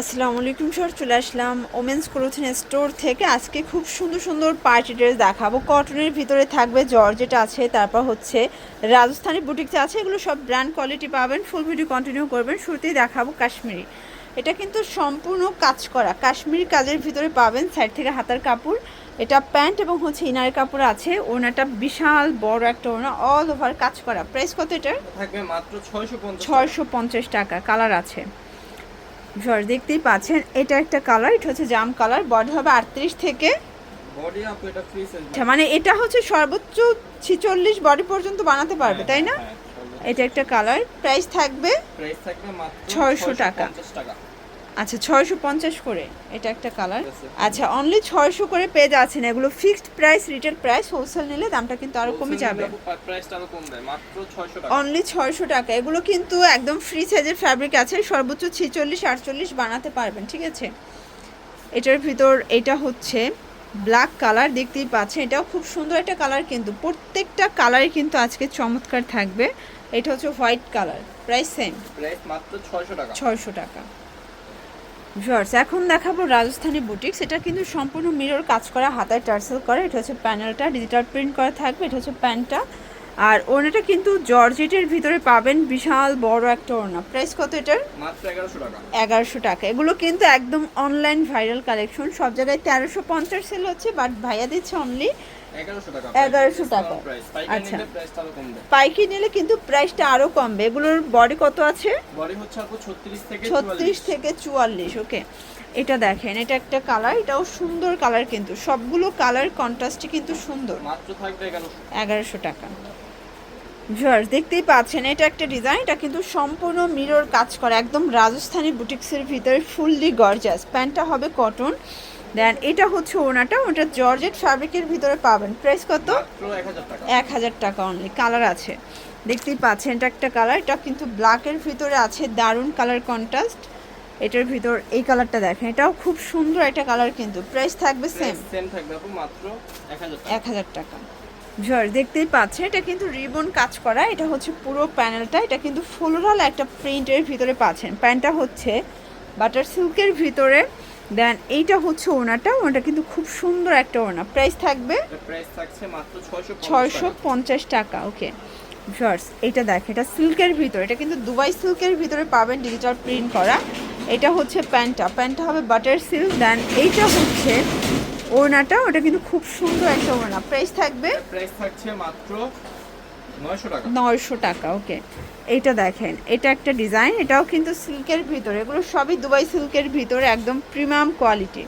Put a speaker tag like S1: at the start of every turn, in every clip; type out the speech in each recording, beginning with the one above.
S1: আসসালামু আলাইকুম স্যার চলে আসলাম ওমেন্স ক্লোথিং স্টোর থেকে। আজকে খুব সুন্দর সুন্দর পার্টি ড্রেস দেখাবো। কটনের ভিতরে থাকবে জর্জেট আছে তারপর হচ্ছে রাজস্থানি বুটিক্স আছে এগুলো সব ব্র্যান্ড কোয়ালিটি পাবেন ফুল ভিডিও কন্টিনিউ করবেন শুরুতেই দেখাবো কাশ্মীরি। এটা কিন্তু সম্পূর্ণ কাজ করা। কাশ্মীরি কাজের ভিতরে পাবেন সাইড থেকে হাতার কাপড়। এটা প্যান্ট এবং হচ্ছে ইনারের কাপড় আছে। ওনাটা বিশাল বড় একটা ওনা অল ওভার কাজ করা। প্রাইস কত এটার?
S2: থাকবে মাত্র ছয়শো পঞ্চাশ
S1: টাকা। কালার আছে। ভিউয়ার দেখতেই পাচ্ছেন এটা একটা কালার এটা হচ্ছে জাম কালার বডি হবে আটত্রিশ থেকে
S2: বডি আপ এটা ফ্রি সাইজ
S1: আচ্ছা মানে এটা হচ্ছে সর্বোচ্চ ছিচল্লিশ বডি পর্যন্ত বানাতে পারবে তাই না? এটা একটা কালার প্রাইস থাকবে
S2: প্রাইস থাকবে মাত্র
S1: 600 টাকা।
S2: 650 টাকা
S1: আচ্ছা ছয়শো পঞ্চাশ করে। এটা একটা কালার আচ্ছা অনলি ছয়শো করে পেজ আছে না এগুলো fixed price retail price wholesale নিলে দামটা কিন্তু কমে যাবে।
S2: আরও কম দেয় মাত্র 600 টাকা।
S1: অনলি ছয়শো টাকা। এগুলো কিন্তু একদম ফ্রি সাইজের ফ্যাব্রিক আছে সর্বোচ্চ ছিচল্লিশ আটচল্লিশ বানাতে পারবেন ঠিক আছে? এটার ভিতর এটা হচ্ছে ব্ল্যাক কালার দেখতেই পাচ্ছেন। এটাও খুব সুন্দর একটা কালার কিন্তু প্রত্যেকটা কালারই কিন্তু আজকে চমৎকার থাকবে। এটা হচ্ছে white colour price same
S2: price মাত্র 600 টাকা।
S1: ছয়শো টাকা। ভিউয়ার্স এখন দেখাবো রাজস্থানি বুটিক্স এটা কিন্তু সম্পূর্ণ মিরর কাজ করা হাতায় টার্সেল করে। এটা হচ্ছে প্যানেলটা ডিজিটাল প্রিন্ট করা থাকবে এটা হচ্ছে প্যান্টটা। আর ওড়নাটা কিন্তু জর্জেটের ভিতরে পাবেন বিশাল বড় একটা ওড়না। প্রাইস কত এটার?
S2: মাত্র 1100 টাকা।
S1: এগারোশো টাকা। এগুলো কিন্তু একদম অনলাইন ভাইরাল কালেকশন সব জায়গায় তেরোশো পঞ্চাশ সেল হচ্ছে বাট ভাইয়া দিচ্ছে অনলি
S2: 1100 টাকা
S1: 1100 টাকা। আচ্ছা।
S2: আরও
S1: পাইকি নিলে কিন্তু প্রাইসটা আরও কমবে। এগুলোর বডি কত আছে?
S2: বডি হচ্ছে আপু 36 থেকে
S1: ছত্রিশ থেকে চুয়াল্লিশ ওকে। এটা দেখেন এটা একটা কালার এটাও সুন্দর কালার কিন্তু। সবগুলো কালার কন্ট্রাস্টই কিন্তু সুন্দর।
S2: মাত্র থাকবে 1100
S1: এগারোশো টাকা। ভিউয়ার্স দেখতেই পাচ্ছেন এটা একটা ডিজাইন এটা কিন্তু সম্পূর্ণ মিরর কাজ করা। একদম রাজস্থানি বুটিক্সের ভিতরে ফুললি গর্জাস প্যান্টটা হবে কটন দেন এটা হচ্ছে ওনাটা ওটা জর্জেট ফ্যাব্রিকের ভিতরে পাবেন। প্রাইস কত?
S2: মাত্র 1000 টাকা।
S1: এক হাজার টাকা অনলি কালার আছে। দেখতেই পাচ্ছেন এটা একটা কালার এটা কিন্তু ব্ল্যাকের ভিতরে আছে দারুণ কালার কন্ট্রাস্ট এটার ভিতর এই কালারটা দেখেন এটাও খুব সুন্দর একটা কালার কিন্তু। প্রাইস থাকবে সেম
S2: সেম থাকবে আপু মাত্র 1000 টাকা।
S1: এক হাজার টাকা। ঝড় দেখতেই পাচ্ছেন এটা কিন্তু রিবন কাজ করা এটা হচ্ছে পুরো প্যানেলটা এটা কিন্তু ফ্লোরাল একটা প্রিন্টের ভিতরে পাচ্ছেন। প্যান্টটা হচ্ছে বাটার সিল্কের ভিতরে। দেন এইটা হচ্ছে ওনাটা ওনাটা কিন্তু খুব সুন্দর একটা ওনা প্রাইস থাকবে
S2: প্রাইস থাকছে মাত্র 650
S1: ছয়শো
S2: টাকা।
S1: পঞ্চাশ টাকা ওকে ভিউয়ার্স এটা দেখ এটা সিল্কের ভিতরে এটা কিন্তু দুবাই সিল্কের ভিতরে পাবেন ডিজিটাল প্রিন্ট করা। এটা হচ্ছে প্যান্টটা প্যান্টটা হবে বাটার সিল্ক দেন এইটা হচ্ছে ওড়নাটা ওটা কিন্তু খুব সুন্দর একটা ওড়না। প্রাইস থাকবে
S2: প্রাইস থাকছে মাত্র 900 টাকা
S1: নয়শো টাকা। ওকে এইটা দেখেন এটা একটা ডিজাইন এটাও কিন্তু সিল্কের ভিতরে এগুলো সবই দুবাই সিল্কের ভিতরে একদম প্রিমিয়াম কোয়ালিটি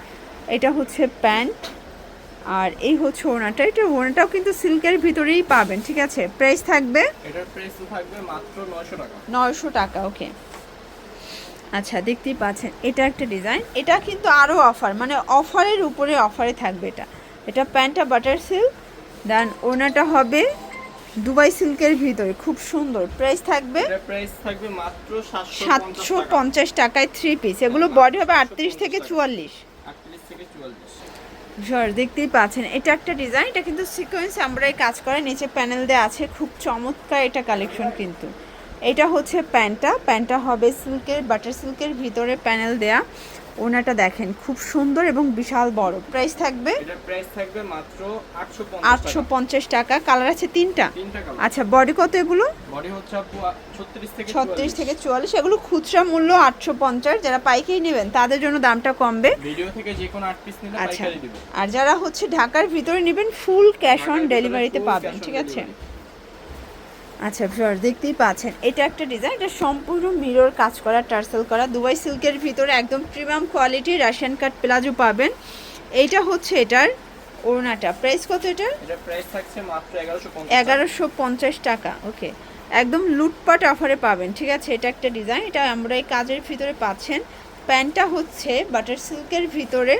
S1: এটা হচ্ছে প্যান্ট আর এই হচ্ছে ওড়নাটা এটা ওড়নাটাও কিন্তু সিল্কের ভিতরেই পাবেন ঠিক আছে? প্রাইস থাকবে?
S2: এটার প্রাইস থাকবে মাত্র 900 টাকা।
S1: নয়শো টাকা ওকে আচ্ছা দেখতেই পাচ্ছেন এটা একটা ডিজাইন এটা কিন্তু আরও অফার মানে অফারের উপরে অফারে থাকবে এটা। এটা প্যান্টটা বাটার সিল্ক দেন ওনাটা হবে দুবাই সিল্কের ভিতরে খুব সুন্দর। প্রাইস থাকবে
S2: প্রাইস থাকবে মাত্র 750
S1: সাতশো পঞ্চাশ টাকায় থ্রি পিস এগুলো বডি হবে আটত্রিশ থেকে চুয়াল্লিশ।
S2: 38 থেকে 44
S1: ঝড় দেখতেই পাচ্ছেন। এটা একটা ডিজাইন এটা কিন্তু সিকোয়েন্স আমরাই কাজ করে। নিচে প্যানেল দেওয়া আছে। খুব চমৎকার এটা কালেকশন কিন্তু। এটা হচ্ছে প্যান্টটা। প্যান্টটা হবে সিল্কের বাটার সিল্কের ভিতরে প্যানেল দেয়া। ওনাটা দেখেন খুব সুন্দর এবং বিশাল বড়। প্রাইস থাকবে?
S2: প্রাইস থাকবে মাত্র 850
S1: আটশো
S2: টাকা।
S1: পঞ্চাশ টাকা। কালার আছে তিনটা? আচ্ছা বডি কত এগুলো?
S2: বডি হচ্ছে 36 থেকে
S1: ছত্রিশ থেকে চুয়াল্লিশ। এগুলো খুচরা মূল্য আটশো পঞ্চাশ। যারা পাইকারি নেবেন তাদের জন্য দামটা কমবে।
S2: ভিডিও থেকে যে কোনো 8 পিস নিলে
S1: আচ্ছা
S2: পাইকারি দিব।
S1: আর যারা হচ্ছে ঢাকার ভিতরে নেবেন ফুল ক্যাশ অন ডেলিভারিতে পাবেন ঠিক আছে। আচ্ছা ভিউয়ার দেখতেই পাচ্ছেন এটা একটা ডিজাইন এটা সম্পূর্ণ মিরর কাজ করা টার্সেল করা দুবাই সিল্কের ভিতরে একদম premium quality Russian cut palazzo পাবেন। এইটা হচ্ছে এটার ওড়নাটা। প্রাইস কত এটা
S2: এটার প্রাইস থাকছে মাত্র 1150
S1: এগারোশো পঞ্চাশ টাকা ওকে একদম লুটপাট অফারে পাবেন ঠিক আছে? এটা একটা ডিজাইন এটা আমরা এই কাজের ভিতরে পাচ্ছেন। প্যান্টটা হচ্ছে বাটার সিল্কের ভিতরে।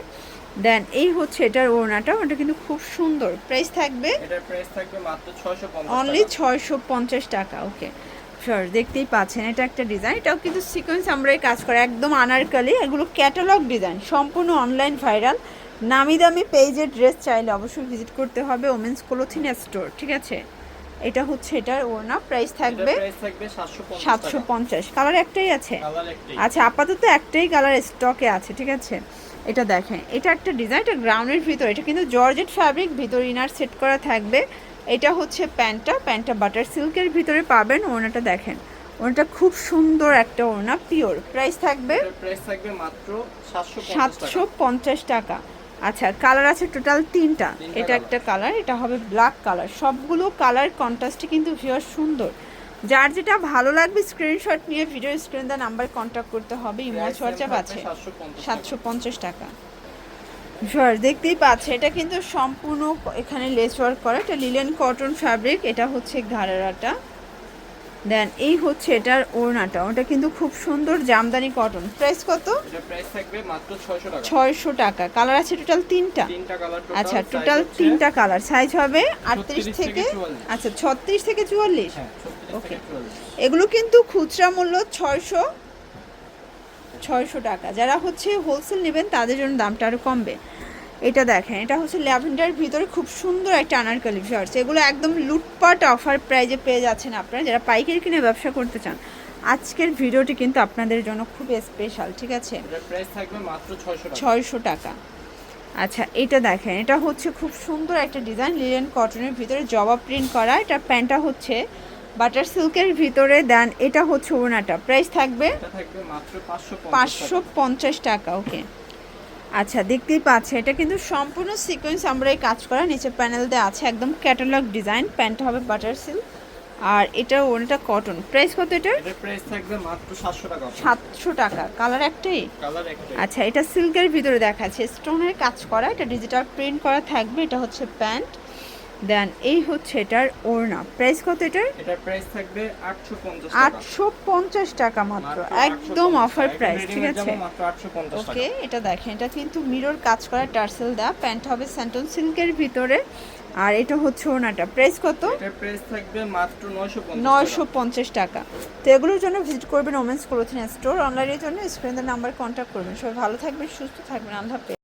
S1: দেন এই হচ্ছে এটার ওড়নাটা ওটা কিন্তু খুব সুন্দর। প্রাইস থাকবে?
S2: এটার প্রাইস থাকবে মাত্র 650
S1: অনলি
S2: টাকা।
S1: ছয়শো পঞ্চাশ টাকা ওকে শিওর দেখতেই পাচ্ছেন এটা একটা ডিজাইন এটাও কিন্তু সিকোয়েন্স আমরা এই কাজ করে একদম আনারকালি এগুলো ক্যাটালগ ডিজাইন সম্পূর্ণ অনলাইন ভাইরাল নামি দামি পেজের ড্রেস চাইলে অবশ্যই ভিজিট করতে হবে ওমেন্স ক্লোথিং স্টোর ঠিক আছে? এটা হচ্ছে এটার ওড়না। প্রাইস থাকবে
S2: প্রাইস থাকবে
S1: সাতশো পঞ্চাশ কালার একটাই আছে? আচ্ছা আপাতত একটাই কালার স্টকে আছে ঠিক আছে? এটা দেখেন এটা একটা ডিজাইন এটা গ্রাউন্ডের ভিতর। এটা কিন্তু জর্জেট ফ্যাব্রিক ভিতর ইনার সেট করা থাকবে। এটা হচ্ছে প্যান্টটা প্যান্টটা বাটার সিল্কের ভিতরে পাবেন ওড়নাটা দেখেন। ওড়নাটা খুব সুন্দর একটা ওড়না পিওর প্রাইস থাকবে
S2: প্রাইস থাকবে মাত্র 750
S1: সাতশো পঞ্চাশ টাকা। আচ্ছা কালার আছে টোটাল তিনটা। এটা একটা কালার এটা হবে ব্ল্যাক কালার সবগুলো কালার কন্ট্রাস্টে কিন্তু ভিউয়ার সুন্দর। যার যেটা ভালো লাগবে স্ক্রিনশট নিয়ে ভিডিও স্ক্রিন দা নাম্বার কন্ট্যাক্ট করতে হবে ইমো হোয়াটসঅ্যাপ আছে।
S2: 750
S1: সাতশো পঞ্চাশ টাকা। ভিউয়ার দেখতেই পাচ্ছে এটা কিন্তু সম্পূর্ণ এখানে লেস ওয়ার্ক করা এটা লিলেন কটন ফ্যাব্রিক এটা হচ্ছে ঘাড়ারাটা দেন এই হচ্ছে এটার ওড়নাটা। ওটা কিন্তু খুব সুন্দর জামদানি কটন প্রাইস কত?
S2: এটার প্রাইস থাকবে মাত্র 600 টাকা।
S1: ছয়শো টাকা। কালার আছে টোটাল তিনটা?
S2: তিনটা কালার টোটাল
S1: আচ্ছা টোটাল তিনটা কালার সাইজ হবে আটত্রিশ থেকে
S2: থেকে 44
S1: আচ্ছা ছত্রিশ থেকে চুয়াল্লিশ?
S2: হ্যাঁ 36 থেকে 44
S1: এগুলো কিন্তু খুচরা মূল্য ছয়শো ছয়শো টাকা। যারা হচ্ছে হোলসেল নেবেন তাদের জন্য দামটা আরও কমবে। এটা দেখেন এটা হচ্ছে ল্যাভেন্ডার ভিতরে খুব সুন্দর একটা আনারকালি শার্টস এগুলো একদম লুটপাট অফার প্রাইজে পেয়ে যাচ্ছেন আপনারা যারা পাইকারি কিনে ব্যবসা করতে চান। আজকের ভিডিওটি কিন্তু আপনাদের জন্য খুব স্পেশাল ঠিক আছে?
S2: এটার প্রাইস থাকবে মাত্র 600 টাকা।
S1: ছয়শো টাকা। আচ্ছা এটা দেখেন এটা হচ্ছে খুব সুন্দর একটা ডিজাইন লিলেন কটনের ভিতরে জবা প্রিন্ট করা। এটা প্যান্টটা হচ্ছে বাটার সিল্কের ভিতরে দেন এটা হচ্ছে ওনাটা প্রাইস থাকবে
S2: এটা থাকবে মাত্র 550
S1: পাঁচশো পঞ্চাশ টাকা ওকে আচ্ছা দেখতেই পাচ্ছে এটা কিন্তু সম্পূর্ণ সিকোয়েন্স আমরা এই কাজ করা নিচে প্যানেল দিয়ে আছে একদম ক্যাটালগ ডিজাইন প্যান্টটা হবে বাটার সিল্ক আর এটা ওনটা কটন প্রাইস কত এটার?
S2: প্রাইস থাকবে মাত্র 700 টাকা।
S1: সাতশো টাকা। কালার একটাই?
S2: কালার একটাই।
S1: আচ্ছা এটা সিল্কের ভিতরে দেখাচ্ছে। স্টোনের কাজ করা এটা ডিজিটাল প্রিন্ট করা থাকবে এটা হচ্ছে প্যান্ট দেন এই হচ্ছে এটার ওড়না। প্রাইস কত এটার?
S2: এটার প্রাইস থাকবে 850 টাকা।
S1: আটশো পঞ্চাশ টাকা মাত্র। একদম অফার প্রাইস ঠিক আছে?
S2: জামা মাত্র 850 টাকা।
S1: ওকে এটা দেখেন এটা কিন্তু মিরর কাজ করা টার্সেল দেওয়া প্যান্ট হবে স্যান্টন সিল্কের ভিতরে। আর এটা হচ্ছে ওড়নাটা। প্রাইস কত?
S2: প্রাইস থাকবে মাত্র 950
S1: নয়শো
S2: টাকা।
S1: পঞ্চাশ টাকা। তো এগুলোর জন্য ভিজিট করবেন ওমেন্স ক্লোথিং স্টোর অনলাইনের জন্য স্ক্রিনের নাম্বার কন্ট্যাক্ট করবেন। সবাই ভালো থাকবেন সুস্থ থাকবেন। আল্লাহ